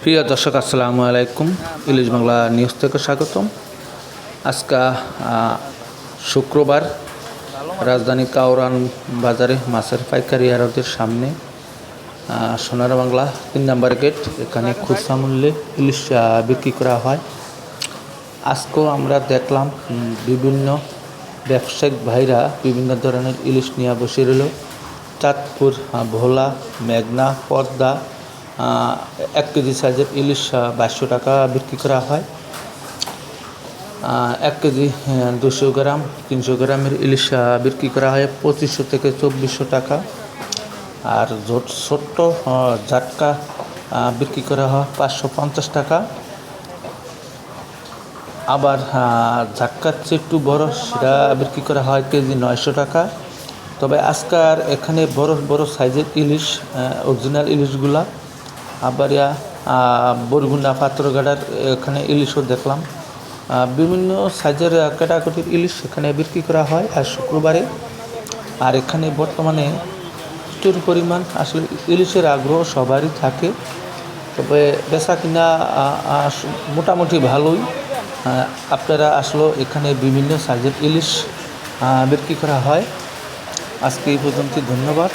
প্রিয় দর্শক, আসসালামু আলাইকুম। ইলিশ বাংলা নিউজ থেকে স্বাগতম। আজকা শুক্রবার রাজধানী কাউরান বাজারে মাছের পাইকারি আড়তের সামনে সোনার বাংলা তিন নম্বর গেট। এখানে খুচরা মূল্যে ইলিশ বিক্রি করা হয়। আজকেও আমরা দেখলাম বিভিন্ন ব্যবসায়িক ভাইরা বিভিন্ন ধরনের ইলিশ নিয়ে বসে রইল। চাঁদপুর ভোলা, মেঘনা, পদ্মা এক কেজি সাইজের ইলিশ বাইশশো টাকা বিক্রি করা হয়। এক কেজি দুশো গ্রাম, তিনশো গ্রামের ইলিশ বিক্রি করা হয় পঁচিশশো থেকে চব্বিশশো টাকা। আর ছোট্ট জাটকা বিক্রি করা হয় পাঁচশো পঞ্চাশ টাকা। আবার ঝাটকার চেয়ে একটু বড়, সেটা বিক্রি করা হয় কেজি নয়শো টাকা। তবে আজকার এখানে বড় বড় সাইজের ইলিশ অরিজিনাল ইলিশগুলা আবার ইয়া আহ, বরগুনা পাত্রগাড়ার এখানে ইলিশও দেখলাম। বিভিন্ন সাইজের কাটাকুটির ইলিশ এখানে বিক্রি করা হয় আর শুক্রবারে। আর এখানে বর্তমানে প্রচুর পরিমাণ আসলে ইলিশের আগ্রহ সবারই থাকে। তবে বেচা কিনা মোটামুটি ভালোই। আপনারা আসলে এখানে বিভিন্ন সাইজের ইলিশ বিক্রি করা হয়। আজকে এই পর্যন্ত ধন্যবাদ।